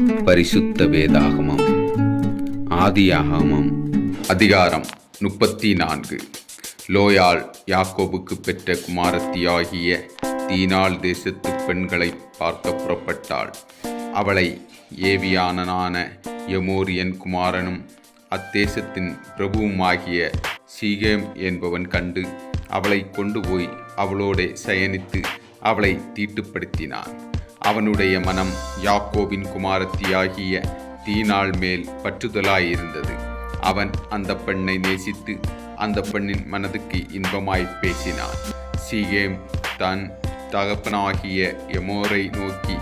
பரிசுத்த வேதாகமம். ஆதியாகமம் அதிகாரம் முப்பத்தி நான்கு லோயால் யாக்கோபுக்கு பெற்ற குமாரத்தியாகிய தீனால் தேசத்து பெண்களை பார்க்க புறப்பட்டாள். அவளை ஏவியானனான எமோரியன் குமாரனும் அத்தேசத்தின் பிரபுவுமாகிய சீகேம் என்பவன் கண்டு அவளை கொண்டு போய் அவளோடே சயனித்து அவளை தீட்டுப்படுத்தினான். அவனுடைய மனம் யாக்கோவின் குமாரத்தியாகிய தீனாள் மேல் பற்றுதலாயிருந்தது. அவன் அந்த பெண்ணை நேசித்து அந்த பெண்ணின் மனதுக்கு இன்பமாய் பேசினான். சீகேம் தன் தகப்பனாகிய எமோரை நோக்கி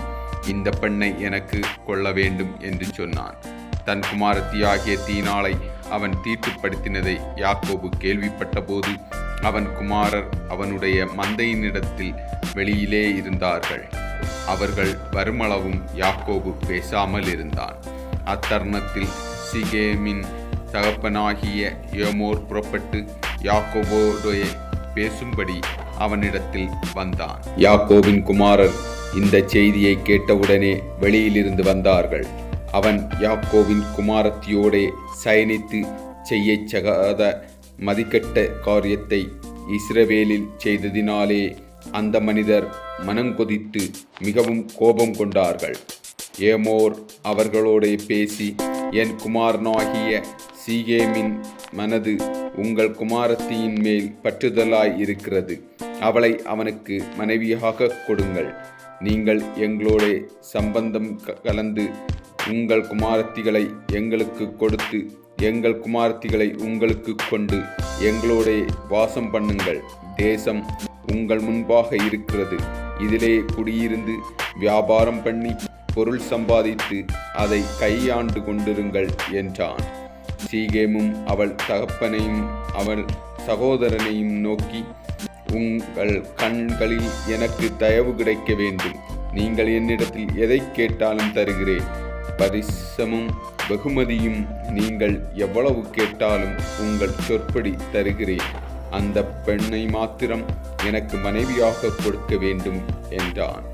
இந்த பெண்ணை எனக்கு கொள்ள வேண்டும் என்று சொன்னான். தன் குமாரத்தியாகிய தீனாளை அவன் தீட்டுப்படுத்தினதை யாக்கோபு கேள்விப்பட்டபோது அவன் குமாரர் அவனுடைய மந்தையினிடத்தில் வெளியிலே இருந்தார்கள். அவர்கள் வருமளவும் யாக்கோபு பேசாமல் இருந்தான். அத்தருணத்தில் சிகேமின் தகப்பனாகிய யோமோர் புறப்பட்டு யாக்கோபோடைய பேசும்படி அவனிடத்தில் வந்தான். யாக்கோவின் குமாரர் இந்த செய்தியை கேட்டவுடனே வெளியிலிருந்து வந்தார்கள். அவன் யாக்கோவின் குமாரத்தியோடே சயனித்து செய்யச் சகாத மதிக்கட்ட காரியத்தை இஸ்ரவேலில் செய்ததினாலே அந்த மனிதர் மனங்கொதித்து மிகவும் கோபம் கொண்டார்கள். ஏமோர் அவர்களோடே பேசி என் குமாரனாகிய சீகேமின் மனது உங்கள் குமாரத்தியின் மேல் பற்றுதலாய் இருக்கிறது. அவளை அவனுக்கு மனைவியாக கொடுங்கள். நீங்கள் எங்களோட சம்பந்தம் க- கலந்து உங்கள் குமாரத்திகளை எங்களுக்கு கொடுத்து எங்கள் குமாரத்திகளை உங்களுக்கு கொண்டு எங்களோட வாசம் பண்ணுங்கள். தேசம் உங்கள் முன்பாக இருக்கிறது. இதிலே குடியிருந்து வியாபாரம் பண்ணி பொருள் சம்பாதித்து அதை கையாண்டு கொண்டிருங்கள் என்றான். சீகேமும் அவள் தகப்பனையும் அவள் சகோதரனையும் நோக்கி உங்கள் கண்களில் எனக்கு தயவு கிடைக்க வேண்டும். நீங்கள் என்னிடத்தில் எதை கேட்டாலும் தருகிறேன். பரிசமும் வெகுமதியும் நீங்கள் எவ்வளவு கேட்டாலும் உங்கள் சொற்படி தருகிறேன். அந்த பெண்ணை மாத்திரம் எனக்கு மனைவியாக கொடுக்க வேண்டும் என்றான்.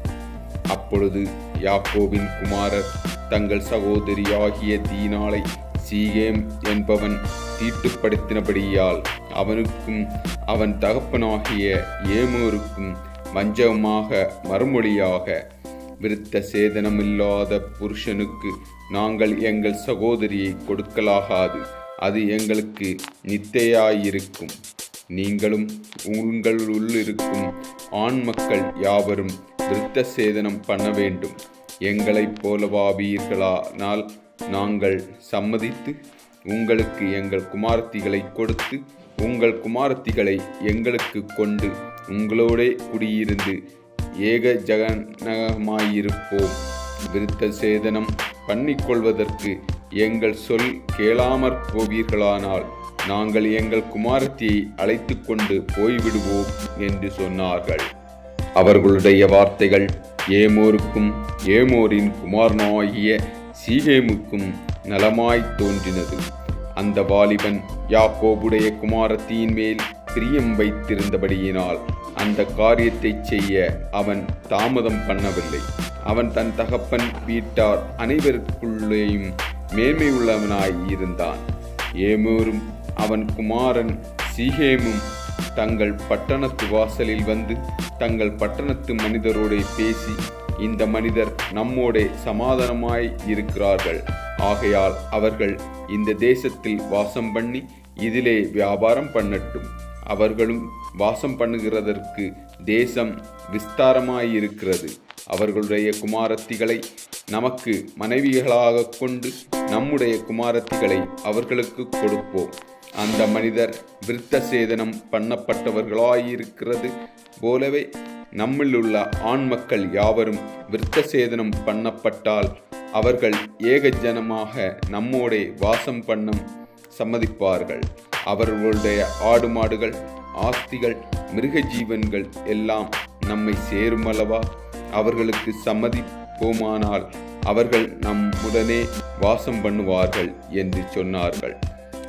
அப்பொழுது யாக்கோவின் குமாரர் தங்கள் சகோதரியாகிய தீனாளை சீகேம் என்பவன் தீட்டுப்படுத்தினபடியால் அவனுக்கும் அவன் தகப்பனாகிய ஏமோருக்கும் வஞ்சகமாக மறுமொழியாக விருத்த சேதனமில்லாத புருஷனுக்கு நாங்கள் எங்கள் சகோதரியை கொடுக்கலாகாது. அது எங்களுக்கு நித்தையாயிருக்கும். நீங்களும் உங்களுள் இருக்கும் ஆண் மக்கள் யாவரும் விருத்த சேதனம் பண்ண வேண்டும். எங்களைப் போலவாவீர்களானால் நாங்கள் சம்மதித்து உங்களுக்கு எங்கள் குமாரத்திகளை கொடுத்து உங்கள் குமாரத்திகளை எங்களுக்கு கொண்டு உங்களோடே குடியிருந்து ஏக ஜகனகமாயிருப்போம் விருத்த சேதனம் பண்ணிக்கொள்வதற்கு எங்கள் சொல் கேளாமற் போவீர்களானால் நாங்கள் எங்கள் குமாரத்தியை அழைத்து கொண்டு போய்விடுவோம் என்று சொன்னார்கள். அவர்களுடைய வார்த்தைகள் ஏமோருக்கும் ஏமோரின் குமாரனாகிய சீகேமுக்கும் நலமாய் தோன்றினது. அந்த வாலிபன் யாக்கோபுடைய குமாரத்தியின் மேல் பிரியம் வைத்திருந்தபடியினால் அந்த காரியத்தை செய்ய அவன் தாமதம் பண்ணவில்லை. அவன் தன் தகப்பன் வீட்டார் அனைவருக்குள்ளேயும் மேன்மையுள்ளவனாய் இருந்தான். ஏமோரும் அவன் குமாரன் சீகேமும் தங்கள் பட்டணத்து வாசலில் வந்து தங்கள் பட்டணத்து மனிதரோடே பேசி இந்த மனிதர் நம்மோடே சமாதானமாய் இருக்கிறார்கள். ஆகையால் அவர்கள் இந்த தேசத்தில் வாசம் பண்ணி இதிலே வியாபாரம் பண்ணட்டும். அவர்களும் வாசம் பண்ணுகிறதற்கு தேசம் விஸ்தாரமாயிருக்கிறது. அவர்களுடைய குமாரத்திகளை நமக்கு மனைவிகளாக கொண்டு நம்முடைய குமாரத்திகளை அவர்களுக்கு கொடுப்போம். அந்த மனிதர் விருத்த சேதனம் பண்ணப்பட்டவர்களாயிருக்கிறது போலவே நம்மிலுள்ள ஆண் மக்கள் யாவரும் விருத்த சேதனம் பண்ணப்பட்டால் அவர்கள் ஏகஜனமாக நம்மோடே வாசம் பண்ணும் சம்மதிப்பார்கள். அவர்களுடைய ஆடு மாடுகள் ஆஸ்திகள் மிருக ஜீவன்கள் எல்லாம் நம்மை சேருமளவா அவர்களுக்கு சம்மதிப்போமானால் அவர்கள் நம்முடனே வாசம் பண்ணுவார்கள் என்று சொன்னார்கள்.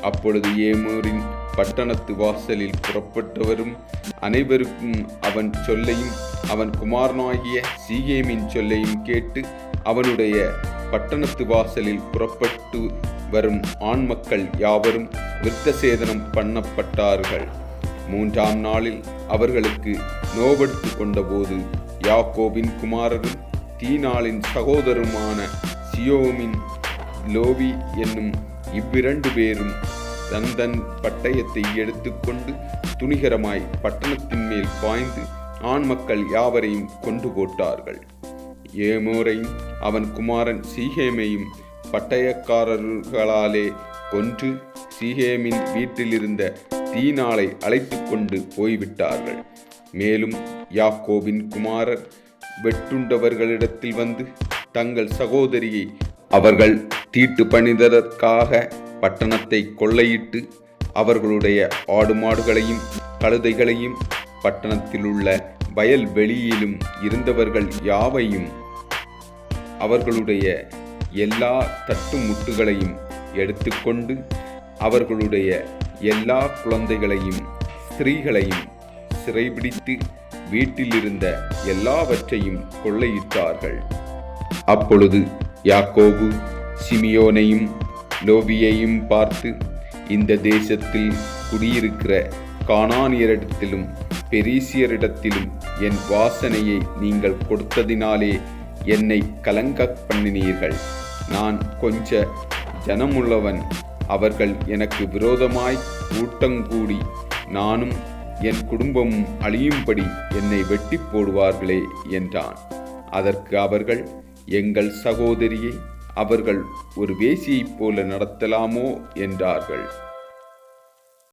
அப்பொழுது ஏமூரின் பட்டணத்து வாசலில் புறப்பட்டவரும் அனைவருக்கும் அவன் சொல்லையும் அவன் குமாரனாகிய சீகேமின் சொல்லையும் கேட்டு அவனுடைய பட்டணத்து வாசலில் புறப்பட்டு வரும் ஆண் மக்கள் யாவரும் விருத்தசேதனம் பண்ணப்பட்டார்கள். மூன்றாம் நாளில் அவர்களுக்கு நோவெடுத்து கொண்டபோது யாக்கோபின் குமாரரும் தீனாளின் சகோதரருமான சியோமின் லோவி என்னும் இவ்விரண்டு பேரும் தந்தன் பட்டயத்தை எடுத்துக்கொண்டு துணிகரமாய் பட்டணத்தின் மேல் பாய்ந்து ஆண் மக்கள் யாவரையும் கொண்டு போட்டார்கள். ஏமோரையும் அவன் குமாரன் சீகேமையும் பட்டயக்காரர்களாலே கொன்று சீகேமின் வீட்டிலிருந்த தீனாளை அழைத்து கொண்டு போய்விட்டார்கள். மேலும் யாக்கோபின் குமாரர் வெட்டுண்டவர்களிடத்தில் வந்து தங்கள் சகோதரியை அவர்கள் தீட்டு பணிதற்காக பட்டணத்தை கொள்ளையிட்டு அவர்களுடைய ஆடு மாடுகளையும் கழுதைகளையும் பட்டணத்திலுள்ள வயல் வெளியிலும் இருந்தவர்கள் யாவையும் அவர்களுடைய எல்லா தட்டு முட்டுகளையும் எடுத்துக்கொண்டு அவர்களுடைய எல்லா குழந்தைகளையும் ஸ்திரீகளையும் சிறைபிடித்து வீட்டிலிருந்த எல்லாவற்றையும் கொள்ளையிட்டார்கள். அப்பொழுது யாக்கோபு சிமியோனையும் லோபியையும் பார்த்து இந்த தேசத்தில் குடியிருக்கிற கானானியரிடத்திலும் பெரிசியரிடத்திலும் என் வாசனையை நீங்கள் கொடுத்ததினாலே என்னை கலங்க பண்ணினீர்கள். நான் கொஞ்ச ஜனமுள்ளவன். அவர்கள் எனக்கு விரோதமாய் கூட்டங்கூடி நானும் என் குடும்பமும் அழியும்படி என்னை வெட்டி போடுவார்களே என்றான். அதற்கு அவர்கள் எங்கள் சகோதரியை அவர்கள் ஒரு வேசியைப் போல நடத்தலாமோ என்றார்கள்.